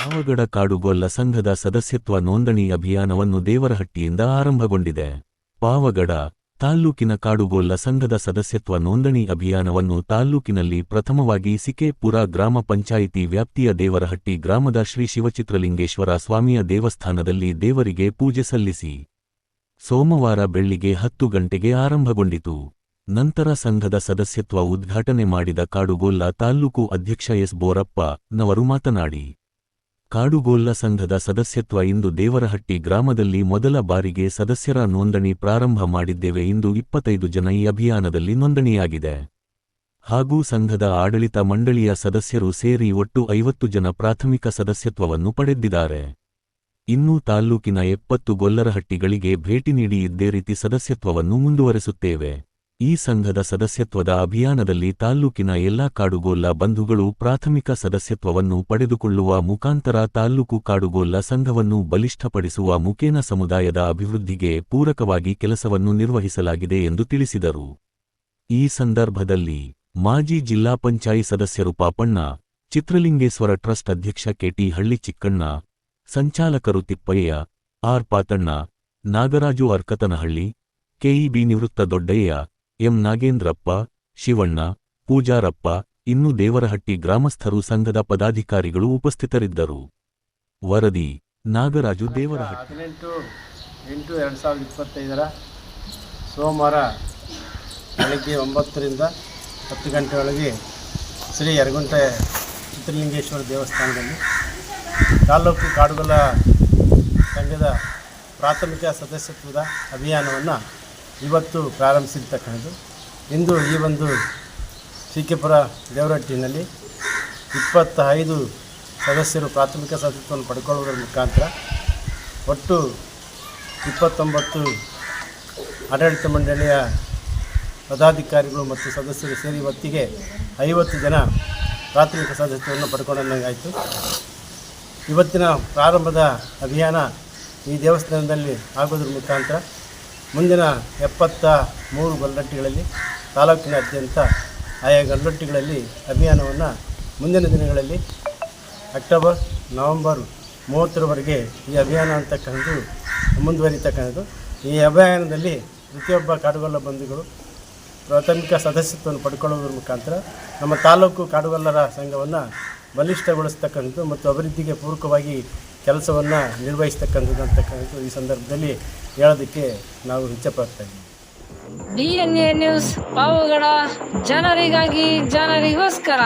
ಪಾವಗಡ ಕಾಡುಗೊಲ್ಲ ಸಂಘದ ಸದಸ್ಯತ್ವ ನೋಂದಣಿ ಅಭಿಯಾನವನ್ನು ದೇವರಹಟ್ಟಿಯಿಂದ ಆರಂಭಗೊಂಡಿದೆ. ಪಾವಗಡ ತಾಲ್ಲೂಕಿನ ಕಾಡುಗೊಲ್ಲ ಸಂಘದ ಸದಸ್ಯತ್ವ ನೋಂದಣಿ ಅಭಿಯಾನವನ್ನು ತಾಲ್ಲೂಕಿನಲ್ಲಿ ಪ್ರಥಮವಾಗಿ ಸಿಕೆಪುರ ಗ್ರಾಮ ಪಂಚಾಯಿತಿ ವ್ಯಾಪ್ತಿಯ ದೇವರಹಟ್ಟಿ ಗ್ರಾಮದ ಶ್ರೀ ಶಿವಚಿತ್ರಲಿಂಗೇಶ್ವರ ಸ್ವಾಮಿಯ ದೇವಸ್ಥಾನದಲ್ಲಿ ದೇವರಿಗೆ ಪೂಜೆ ಸಲ್ಲಿಸಿ. ಸೋಮವಾರ ಬೆಳ್ಳಿಗೆ ಹತ್ತು ಗಂಟೆಗೆ ಆರಂಭಗೊಂಡಿತು. ನಂತರ ಸಂಘದ ಸದಸ್ಯತ್ವ ಉದ್ಘಾಟನೆ ಮಾಡಿದ ಕಾಡುಗೊಲ್ಲ ತಾಲ್ಲೂಕು ಅಧ್ಯಕ್ಷ ಎಸ್ ಬೋರಪ್ಪ ನವರು ಮಾತನಾಡಿ. ಕಾಡುಗೊಲ್ಲ ಸಂಘದ ಸದಸ್ಯತ್ವ ಇಂದು ದೇವರಹಟ್ಟಿ ಗ್ರಾಮದಲ್ಲಿ ಮೊದಲ ಬಾರಿಗೆ ಸದಸ್ಯರ ನೋಂದಣಿ ಪ್ರಾರಂಭ ಮಾಡಿದ್ದೇವೆ ಇಂದು ಇಪ್ಪತ್ತೈದು ಜನ ಈ ಅಭಿಯಾನದಲ್ಲಿ ನೋಂದಣಿಯಾಗಿದೆ. ಹಾಗೂ ಸಂಘದ ಆಡಳಿತ ಮಂಡಳಿಯ ಸದಸ್ಯರು ಸೇರಿ ಒಟ್ಟು ಐವತ್ತು ಜನ ಪ್ರಾಥಮಿಕ ಸದಸ್ಯತ್ವವನ್ನು ಪಡೆದಿದ್ದಾರೆ. ಇನ್ನೂ ತಾಲ್ಲೂಕಿನ ಎಪ್ಪತ್ತು ಗೊಲ್ಲರಹಟ್ಟಿಗಳಿಗೆ ಭೇಟಿ ನೀಡಿ ಇದ್ದೇ ರೀತಿ ಸದಸ್ಯತ್ವವನ್ನು ಮುಂದುವರೆಸುತ್ತೇವೆ. ಈ ಸಂಘದ ಸದಸ್ಯತ್ವದ ಅಭಿಯಾನದಲ್ಲಿ ತಾಲ್ಲೂಕಿನ ಎಲ್ಲಾ ಕಾಡುಗೋಲ್ಲ ಬಂಧುಗಳು ಪ್ರಾಥಮಿಕ ಸದಸ್ಯತ್ವವನ್ನು ಪಡೆದುಕೊಳ್ಳುವ ಮುಖಾಂತರ ತಾಲ್ಲೂಕು ಕಾಡುಗೋಲ್ಲ ಸಂಘವನ್ನು ಬಲಿಷ್ಠಪಡಿಸುವ ಮುಖೇನ ಸಮುದಾಯದ ಅಭಿವೃದ್ಧಿಗೆ ಪೂರಕವಾಗಿ ಕೆಲಸವನ್ನು ನಿರ್ವಹಿಸಲಾಗಿದೆ ಎಂದು ತಿಳಿಸಿದರು. ಈ ಸಂದರ್ಭದಲ್ಲಿ ಮಾಜಿ ಜಿಲ್ಲಾ ಪಂಚಾಯಿ ಸದಸ್ಯರು ಪಾಪಣ್ಣ ಚಿತ್ರಲಿಂಗೇಶ್ವರ ಟ್ರಸ್ಟ್ ಅಧ್ಯಕ್ಷ ಕೆಟಿ ಹಳ್ಳಿ ಚಿಕ್ಕಣ್ಣ, ಸಂಚಾಲಕರು ತಿಪ್ಪಯ್ಯ, ಆರ್ ಪಾತಣ್ಣ, ನಾಗರಾಜು ಅರ್ಕತನಹಳ್ಳಿ, ಕೆಇಬಿ ನಿವೃತ್ತ ದೊಡ್ಡಯ್ಯ ಎಂ ನಾಗೇಂದ್ರಪ್ಪ, ಶಿವಣ್ಣ, ಪೂಜಾರಪ್ಪ, ಇನ್ನು ದೇವರಹಟ್ಟಿ ಗ್ರಾಮಸ್ಥರು ಸಂಘದ ಪದಾಧಿಕಾರಿಗಳು ಉಪಸ್ಥಿತರಿದ್ದರು. ವರದಿ, ನಾಗರಾಜು ದೇವರಹಟ್ಟಿ. ಹದಿನೆಂಟು ಎಂಟು ಎರಡು ಸಾವಿರದ ಇಪ್ಪತ್ತೈದರ ಸೋಮವಾರ ಬೆಳಗ್ಗೆ ಒಂಬತ್ತರಿಂದ ಹತ್ತು ಗಂಟೆಯೊಳಗೆ ಶ್ರೀ ಯರಗುಂಟೆ ಚಿತ್ರಲಿಂಗೇಶ್ವರ ದೇವಸ್ಥಾನದಲ್ಲಿ ತಾಲೂಕು ಕಾಡುಗಲ ಸಂಘದ ಪ್ರಾಥಮಿಕ ಸದಸ್ಯತ್ವದ ಅಭಿಯಾನವನ್ನು ಇವತ್ತು ಪ್ರಾರಂಭಿಸಿರ್ತಕ್ಕಂಥದ್ದು ಇಂದು ಈ ಒಂದು ಸಿಕ್ಕಿಪುರ ದೇವರಟ್ಟಿನಲ್ಲಿ ಇಪ್ಪತ್ತ ಐದು ಸದಸ್ಯರು ಪ್ರಾಥಮಿಕ ಸದಸ್ಯತ್ವವನ್ನು ಪಡ್ಕೊಳ್ಳುವುದರ ಮುಖಾಂತರ ಒಟ್ಟು ಇಪ್ಪತ್ತೊಂಬತ್ತು ಆಡಳಿತ ಮಂಡಳಿಯ ಪದಾಧಿಕಾರಿಗಳು ಮತ್ತು ಸದಸ್ಯರು ಸೇರಿ ಇವತ್ತಿಗೆ ಐವತ್ತು ಜನ ಪ್ರಾಥಮಿಕ ಸದಸ್ಯತ್ವವನ್ನು ಪಡ್ಕೊಂಡಂಗಾಯಿತು ಇವತ್ತಿನ ಪ್ರಾರಂಭದ ಅಭಿಯಾನ ಈ ದೇವಸ್ಥಾನದಲ್ಲಿ ಆಗೋದ್ರ ಮುಖಾಂತರ ಮುಂದಿನ ಎಪ್ಪತ್ತ ಮೂರು ಗಲ್ಲಟ್ಟಿಗಳಲ್ಲಿ ತಾಲೂಕಿನಾದ್ಯಂತ ಆಯಾ ಗಲ್ಲಟ್ಟಿಗಳಲ್ಲಿ ಅಭಿಯಾನವನ್ನು ಮುಂದಿನ ದಿನಗಳಲ್ಲಿ ಅಕ್ಟೋಬರ್, ನವೆಂಬರ್ ಮೂವತ್ತರವರೆಗೆ ಈ ಅಭಿಯಾನ ಅಂತಕ್ಕಂಥದ್ದು ಮುಂದುವರಿತಕ್ಕಂಥದ್ದು. ಈ ಅಭಿಯಾನದಲ್ಲಿ ಪ್ರತಿಯೊಬ್ಬ ಕಾಡುಗೊಲ್ಲ ಬಂಧುಗಳು, ಪ್ರಾಥಮಿಕ ಸದಸ್ಯತ್ವವನ್ನು ಪಡ್ಕೊಳ್ಳೋದ್ರ ಮುಖಾಂತರ ನಮ್ಮ ತಾಲೂಕು ಕಾಡುಗೊಲ್ಲರ ಸಂಘವನ್ನು ಬಲಿಷ್ಠಗೊಳಿಸ್ತಕ್ಕಂಥದ್ದು ಮತ್ತು ಅಭಿವೃದ್ಧಿಗೆ ಪೂರಕವಾಗಿ ಕೆಲಸವನ್ನು ನಿರ್ವಹಿಸ್ತಕ್ಕಂಥದ್ದು ಅಂತಕ್ಕಂಥದ್ದು ಈ ಸಂದರ್ಭದಲ್ಲಿ ಹೇಳೋದಕ್ಕೆ ನಾವು ಇಚ್ಛೆಪಡ್ತಾ ಇದ್ದೀವಿ. D N A news Pavagada ಜನರಿಗಾಗಿ ಜನರಿಗೋಸ್ಕರ.